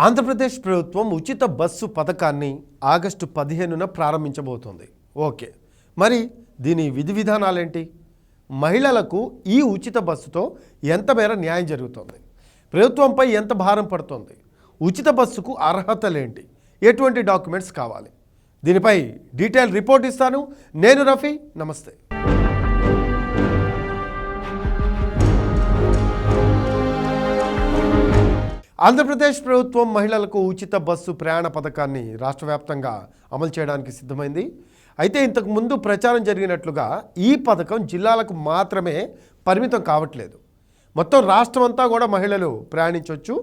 ఆంధ్రప్రదేశ్ ప్రభుత్వం ఉచిత బస్సు పథకాన్ని ఆగస్టు పదిహేనున ప్రారంభించబోతోంది. ఓకే. మరి దీని విధి విధానాలేంటి? మహిళలకు ఈ ఉచిత బస్సుతో ఎంత మేర న్యాయం జరుగుతోంది? ప్రభుత్వంపై ఎంత భారం పడుతోంది? ఉచిత బస్సుకు అర్హతలేంటి? ఎటువంటి డాక్యుమెంట్స్ కావాలి? దీనిపై డీటెయిల్ రిపోర్ట్ ఇస్తాను. నేను రఫీ. నమస్తే. ఆంధ్రప్రదేశ్ ప్రభుత్వం మహిళలకు ఉచిత బస్సు ప్రయాణ పథకాన్ని రాష్ట్ర వ్యాప్తంగా అమలు చేయడానికి సిద్ధమైంది. అయితే ఇంతకు ముందు ప్రచారం జరిగినట్లుగా ఈ పథకం జిల్లాలకు మాత్రమే పరిమితం కావట్లేదు. మొత్తం రాష్ట్రం అంతా కూడా మహిళలు ప్రయాణించవచ్చు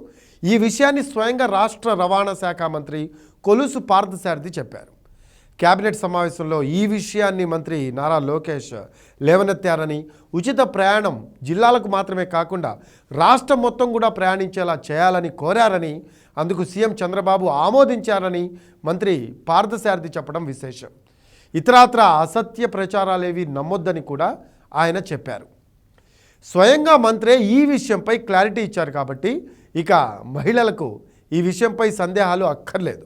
ఈ విషయాన్ని స్వయంగా రాష్ట్ర రవాణా శాఖ మంత్రి కొలుసు పార్థసారథి చెప్పారు. కేబినెట్ సమావేశంలో ఈ విషయాన్ని మంత్రి నారా లోకేష్ లేవనెత్తారని ఉచిత ప్రయాణం జిల్లాలకు మాత్రమే కాకుండా రాష్ట్రం మొత్తం కూడా ప్రయాణించేలా చేయాలని కోరారని అందుకు సీఎం చంద్రబాబు ఆమోదించారని మంత్రి పార్థసారథి చెప్పడం విశేషం. ఇతరాత్ర అసత్య ప్రచారాలేవి నమ్మొద్దని కూడా ఆయన చెప్పారు. స్వయంగా మంత్రే ఈ విషయంపై క్లారిటీ ఇచ్చారు కాబట్టి ఇక మహిళలకు ఈ విషయంపై సందేహాలు అక్కర్లేదు.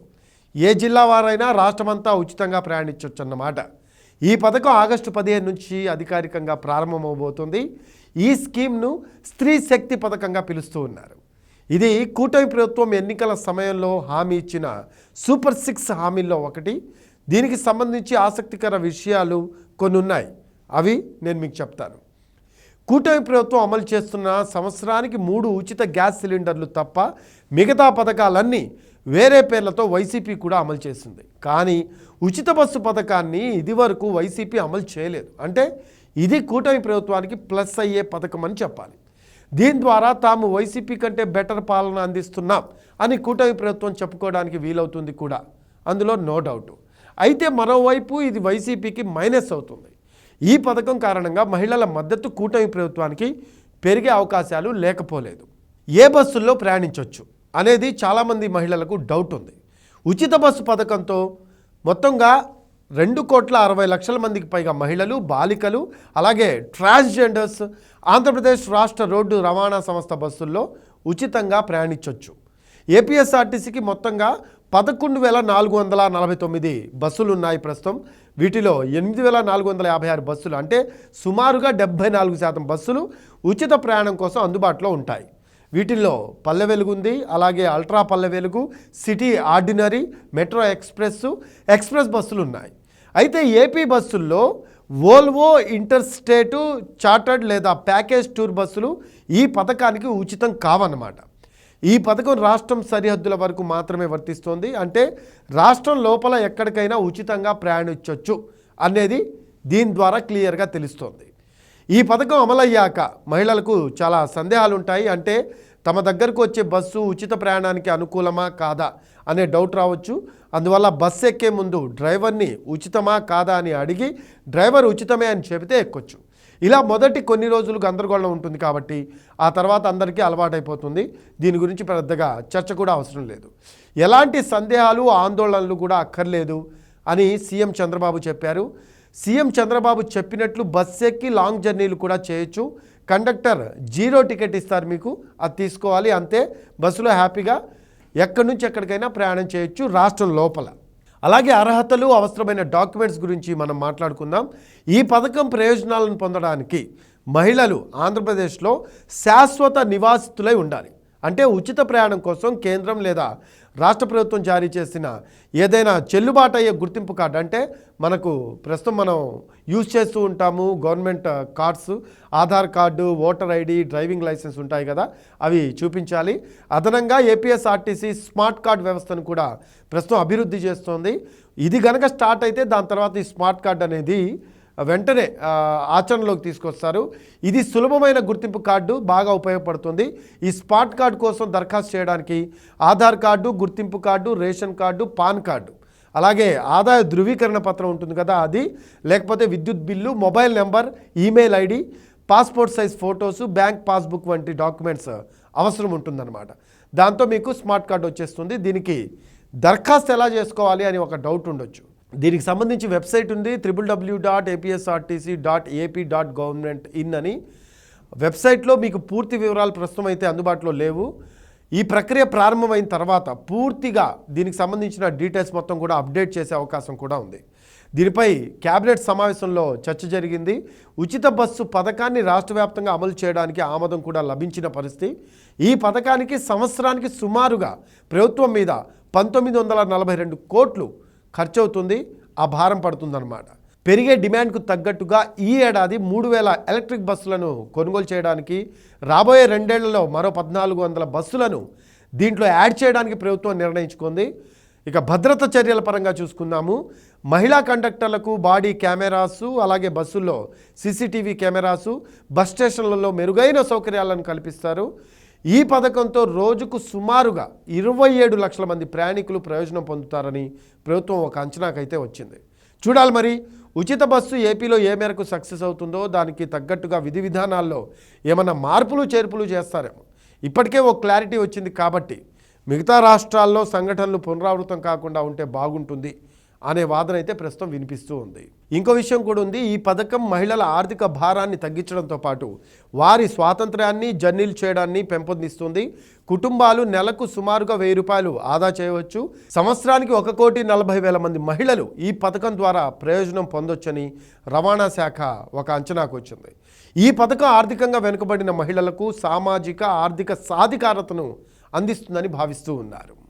ఏ జిల్లా వారైనా రాష్ట్రమంతా ఉచితంగా ప్రయాణించవచ్చు అన్నమాట ఈ పథకం ఆగస్టు పదిహేను నుంచి అధికారికంగా ప్రారంభమవబోతుంది. ఈ స్కీమ్ను స్త్రీ శక్తి పథకంగా పిలుస్తూ ఉన్నారు. ఇది కూటమి ప్రభుత్వం ఎన్నికల సమయంలో హామీ ఇచ్చిన సూపర్ సిక్స్ హామీల్లో ఒకటి. దీనికి సంబంధించి ఆసక్తికర విషయాలు కొన్ని ఉన్నాయి అవి నేను మీకు చెప్తాను. కూటమి ప్రభుత్వం అమలు చేస్తున్న సంవత్సరానికి మూడు ఉచిత గ్యాస్ సిలిండర్లు తప్ప మిగతా పథకాలన్నీ వేరే పేర్లతో వైసీపీ కూడా అమలు చేసింది. కానీ ఉచిత బస్సు పథకాన్ని ఇదివరకు వైసీపీ అమలు చేయలేదు. అంటే ఇది కూటమి ప్రభుత్వానికి ప్లస్ అయ్యే పథకం అని చెప్పాలి. దీని ద్వారా తాము వైసీపీ కంటే బెటర్ పాలన అందిస్తున్నాం అని కూటమి ప్రభుత్వం చెప్పుకోవడానికి వీలవుతుంది కూడా. అందులో నో డౌట్. అయితే మరోవైపు ఇది వైసీపీకి మైనస్ అవుతుంది. ఈ పథకం కారణంగా మహిళల మద్దతు కూటమి ప్రభుత్వానికి పెరిగే అవకాశాలు లేకపోలేదు. ఏ బస్సుల్లో ప్రయాణించవచ్చు అనేది చాలామంది మహిళలకు డౌట్ ఉంది. ఉచిత బస్సు పథకంతో మొత్తంగా రెండు కోట్ల అరవై లక్షల మందికి పైగా మహిళలు బాలికలు అలాగే ట్రాన్స్జెండర్స్ ఆంధ్రప్రదేశ్ రాష్ట్ర రోడ్డు రవాణా సంస్థ బస్సుల్లో ఉచితంగా ప్రయాణించవచ్చు ఏపీఎస్ఆర్టీసీకి మొత్తంగా పదకొండు వేల నాలుగు వందల నలభై తొమ్మిది బస్సులు ఉన్నాయి ప్రస్తుతం. వీటిలో ఎనిమిది వేల నాలుగు వందల యాభై ఆరు బస్సులు అంటే సుమారుగా డెబ్బై నాలుగు శాతం బస్సులు ఉచిత ప్రయాణం కోసం అందుబాటులో ఉంటాయి. వీటిల్లో పల్లె వెలుగుంది అలాగే ultra Palle Velugu city ordinary metro express express బస్సులు ఉన్నాయి. అయితే ఏపీ బస్సుల్లో వోల్వో ఇంటర్ స్టేటు చార్టర్డ్ లేదా ప్యాకేజ్ టూర్ బస్సులు ఈ పథకానికి ఉచితం కావన్నమాట. ఈ పథకం రాష్ట్రం సరిహద్దుల వరకు మాత్రమే వర్తిస్తోంది. అంటే రాష్ట్రం లోపల ఎక్కడికైనా ఉచితంగా ప్రయాణించవచ్చు అనేది దీని ద్వారా క్లియర్గా తెలుస్తోంది. ఈ పథకం అమలయ్యాక మహిళలకు చాలా సందేహాలు ఉంటాయి అంటే తమ దగ్గరకు వచ్చే బస్సు ఉచిత ప్రయాణానికి అనుకూలమా కాదా అనే డౌట్ రావచ్చు. అందువల్ల బస్సు ఎక్కే ముందు డ్రైవర్ని ఉచితమా కాదా అని అడిగి డ్రైవర్ ఉచితమే అని చెబితే ఎక్కొచ్చు. ఇలా మొదటి కొన్ని రోజులు గందరగోళం ఉంటుంది కాబట్టి ఆ తర్వాత అందరికీ అలవాటైపోతుంది. దీని గురించి పెద్దగా చర్చ కూడా అవసరం లేదు. ఎలాంటి సందేహాలు ఆందోళనలు కూడా అక్కర్లేదు అని సీఎం చంద్రబాబు చెప్పారు. సీఎం చంద్రబాబు చెప్పినట్లు బస్ ఎక్కి లాంగ్ జర్నీలు కూడా చేయొచ్చు. కండక్టర్ జీరో టికెట్ ఇస్తారు మీకు అది తీసుకోవాలి అంతే. బస్సులో హ్యాపీగా ఎక్కడి నుంచి ఎక్కడికైనా ప్రయాణం చేయొచ్చు రాష్ట్రం లోపల. అలాగే అర్హతలు అవసరమైన డాక్యుమెంట్స్ గురించి మనం మాట్లాడుకుందాం. ఈ పథకం ప్రయోజనాలను పొందడానికి మహిళలు ఆంధ్రప్రదేశ్లో శాశ్వత నివాసితులై ఉండాలి. అంటే ఉచిత ప్రయాణం కోసం కేంద్రం లేదా రాష్ట్ర ప్రభుత్వం జారీ చేసిన ఏదైనా చెల్లుబాటు అయ్యే గుర్తింపు కార్డు అంటే మనకు ప్రస్తుతం మనం యూజ్ చేస్తూ ఉంటాము government cards Aadhaar card voter ID driving licence ఉంటాయి కదా అవి చూపించాలి. అదనంగా ఏపీఎస్ఆర్టీసీ స్మార్ట్ కార్డ్ వ్యవస్థను కూడా ప్రస్తుతం అభివృద్ధి చేస్తోంది. ఇది గనక స్టార్ట్ అయితే దాని తర్వాత ఈ స్మార్ట్ కార్డ్ అనేది వెంటనే ఆచరణలోకి తీసుకొస్తారు. ఇది సులభమైన గుర్తింపు కార్డు బాగా ఉపయోగపడుతుంది. ఈ స్మార్ట్ కార్డు కోసం దరఖాస్తు చేయడానికి ఆధార్ కార్డు గుర్తింపు card ration card PAN card. అలాగే ఆదాయ ధృవీకరణ పత్రం ఉంటుంది కదా అది. లేకపోతే విద్యుత్ bill mobile number email ID passport size photos bank passbook వంటి డాక్యుమెంట్స్ అవసరం ఉంటుందన్నమాట. దాంతో మీకు స్మార్ట్ కార్డు వచ్చేస్తుంది. దీనికి దరఖాస్తు ఎలా చేసుకోవాలి అని ఒక డౌట్ ఉండొచ్చు. దీనికి సంబంధించి వెబ్సైట్ ఉంది triple W dot APSRTC dot AP dot government in అని. వెబ్సైట్లో మీకు పూర్తి వివరాలు ప్రస్తుతం అయితే అందుబాటులో లేవు. ఈ ప్రక్రియ ప్రారంభమైన తర్వాత పూర్తిగా దీనికి సంబంధించిన డీటెయిల్స్ మొత్తం కూడా అప్డేట్ చేసే అవకాశం కూడా ఉంది. దీనిపై కేబినెట్ సమావేశంలో చర్చ జరిగింది. ఉచిత బస్సు పథకాన్ని రాష్ట్ర వ్యాప్తంగా అమలు చేయడానికి ఆమోదం కూడా లభించిన పరిస్థితి. ఈ పథకానికి సంవత్సరానికి సుమారుగా ప్రభుత్వం మీద పంతొమ్మిది వందల నలభై రెండు కోట్లు ఖర్చు అవుతుంది ఆ భారం పడుతుందన్నమాట. పెరిగే డిమాండ్కు తగ్గట్టుగా ఈ ఏడాది మూడు వేల ఎలక్ట్రిక్ బస్సులను కొనుగోలు చేయడానికి రాబోయే రెండేళ్ళలో మరో పద్నాలుగు వందల బస్సులను దీంట్లో యాడ్ చేయడానికి ప్రభుత్వం నిర్ణయించుకుంది. ఇక భద్రత చర్యల పరంగా చూసుకుందాము. మహిళా కండక్టర్లకు బాడీ కెమెరాసు అలాగే బస్సుల్లో సీసీటీవీ కెమెరాసు బస్ స్టేషన్లలో మెరుగైన సౌకర్యాలను కల్పిస్తారు. ఈ పథకంతో రోజుకు సుమారుగా ఇరవై ఏడు లక్షల మంది ప్రయాణికులు ప్రయోజనం పొందుతారని ప్రభుత్వం ఒక అంచనాకైతే వచ్చింది. చూడాలి మరి ఉచిత బస్సు ఏపీలో ఏ మేరకు సక్సెస్ అవుతుందో దానికి తగ్గట్టుగా విధి విధానాల్లో ఏమన్నా మార్పులు చేర్పులు చేస్తారేమో. ఇప్పటికే ఒక క్లారిటీ వచ్చింది కాబట్టి మిగతా రాష్ట్రాల్లో సంఘటనలు పునరావృతం కాకుండా ఉంటే బాగుంటుంది. అనే వాదన అయితే ప్రస్తుతం వినిపిస్తూ ఉంది. ఇంకో విషయం కూడా ఉంది. ఈ పథకం మహిళల ఆర్థిక భారాన్ని తగ్గించడంతో పాటు వారి స్వాతంత్ర్యాన్ని జర్నీలు చేయడాన్ని పెంపొందిస్తుంది. కుటుంబాలు నెలకు సుమారుగా వెయ్యి రూపాయలు ఆదా చేయవచ్చు. సంవత్సరానికి ఒక కోటి నలభై వేల మంది మహిళలు ఈ పథకం ద్వారా ప్రయోజనం పొందొచ్చని రవాణా శాఖ ఒక అంచనాకు వచ్చింది. ఈ పథకం ఆర్థికంగా వెనుకబడిన మహిళలకు సామాజిక ఆర్థిక సాధికారతను అందిస్తుందని భావిస్తూ ఉన్నారు.